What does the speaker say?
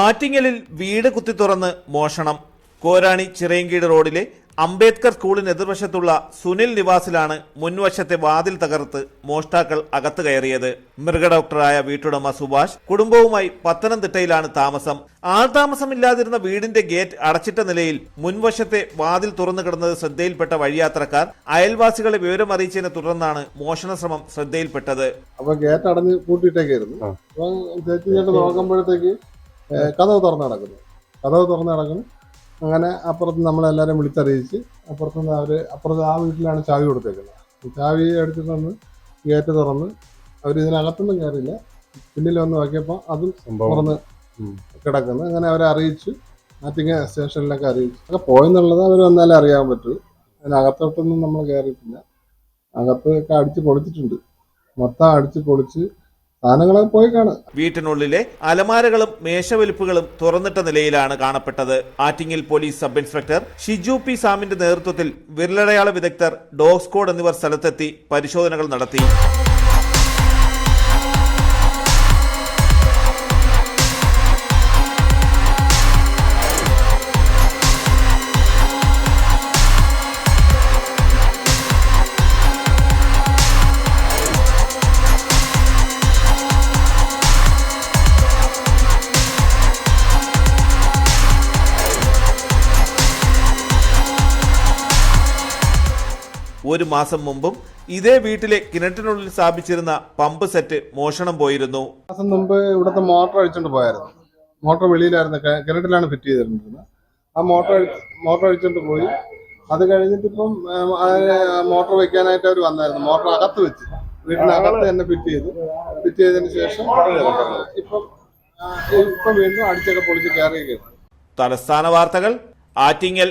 ആറ്റിങ്ങലിൽ വീട് കുത്തി തുറന്ന് മോഷണം. കോരാണി ചിറയങ്കീട് റോഡിലെ അംബേദ്കർ സ്കൂളിന് എതിർവശത്തുള്ള സുനിൽ നിവാസിലാണ് മുൻവശത്തെ വാതിൽ തകർത്ത് മോഷ്ടാക്കൾ അകത്ത് കയറിയത്. മൃഗഡോക്ടറായ വീട്ടുടമ സുഭാഷ് കുടുംബവുമായി പത്തനംതിട്ടയിലാണ് താമസം. ആൾതാമസമില്ലാതിരുന്ന വീടിന്റെ ഗേറ്റ് അടച്ചിട്ട നിലയിൽ മുൻവശത്തെ വാതിൽ തുറന്നു കിടന്നത് ശ്രദ്ധയിൽപ്പെട്ട വഴിയാത്രക്കാർ അയൽവാസികളെ വിവരം അറിയിച്ചതിനെ തുടർന്നാണ് മോഷണ ശ്രമം ശ്രദ്ധയിൽപ്പെട്ടത്. അപ്പൊ ഗേറ്റ് അടഞ്ഞ് നോക്കുമ്പോഴത്തേക്ക് ഏ, തുറന്നു നടക്കുന്നു. കതവ് തുറന്ന് നടക്കുന്നു. അങ്ങനെ അപ്പുറത്ത് നമ്മളെല്ലാവരും വിളിച്ചറിയിച്ച് അപ്പുറത്ത് നിന്ന് അവർ അപ്പുറത്ത് ആ വീട്ടിലാണ് ചാവി കൊടുത്തേക്കുന്നത്. ചാവി എടുത്തിട്ട് വന്ന് ഗേറ്റ് തുറന്ന് അവർ ഇതിനകത്തൊന്നും കയറിയില്ല പിന്നിൽ വന്ന് നോക്കിയപ്പോൾ അതും തുറന്ന് കിടക്കുന്നു. അങ്ങനെ അവരെ അറിയിച്ചു. ആറ്റിങ്ങ സ്റ്റേഷനിലൊക്കെ അറിയിച്ചു. ഒക്കെ പോയെന്നുള്ളത് അവർ വന്നാലേ അറിയാൻ പറ്റൂ. അതിനകത്തോട്ടൊന്നും നമ്മൾ കയറിയിട്ടില്ല അകത്തൊക്കെ അടിച്ച് പൊളിച്ചിട്ടുണ്ട്. മൊത്തം അടിച്ച് പൊളിച്ച് സാധനങ്ങളൊക്കെ പോയി കാണും. വീട്ടിനുള്ളിലെ അലമാരകളും മേശവലിപ്പുകളും തുറന്നിട്ട നിലയിലാണ് കാണപ്പെട്ടത്. ആറ്റിങ്ങിൽ police sub inspector Shiju P സാമിന്റെ നേതൃത്വത്തിൽ വിരലടയാള വിദഗ്ധർ ഡോഗ് സ്ക്വാഡ് എന്നിവർ സ്ഥലത്തെത്തി പരിശോധനകൾ നടത്തി. ഒരു മാസം മുമ്പും ഇതേ വീട്ടിലെ കിണറ്റിനുള്ളിൽ സ്ഥാപിച്ചിരുന്ന പമ്പ് സെറ്റ് മോഷണം പോയിരുന്നു. മാസം മുമ്പ് ഇവിടുത്തെ മോട്ടോർ അഴിച്ചോണ്ട് പോയായിരുന്നു. മോട്ടോർ വെളിയിലായിരുന്നു കിണറ്റിലാണ് ഫിറ്റ് ചെയ്തിരുന്നത് ആ മോട്ടോർ മോട്ടോർ അഴിച്ചോണ്ട് പോയി. അത് കഴിഞ്ഞിട്ട് ഇപ്പം മോട്ടർ വെക്കാനായിട്ട് അവർ വന്നായിരുന്നു. മോട്ടോർ അകത്ത് വെച്ച്. വീട്ടിനകത്ത് തന്നെ ഫിറ്റ് ചെയ്തു ഫിറ്റ് ചെയ്തതിന് ശേഷം ഇപ്പം ഇപ്പം വീണ്ടും അടിച്ചൊക്കെ പൊളിച്ച് കയറിയൊക്കെയാണ് തലസ്ഥാന വാർത്തകൾ ആറ്റിങ്ങൽ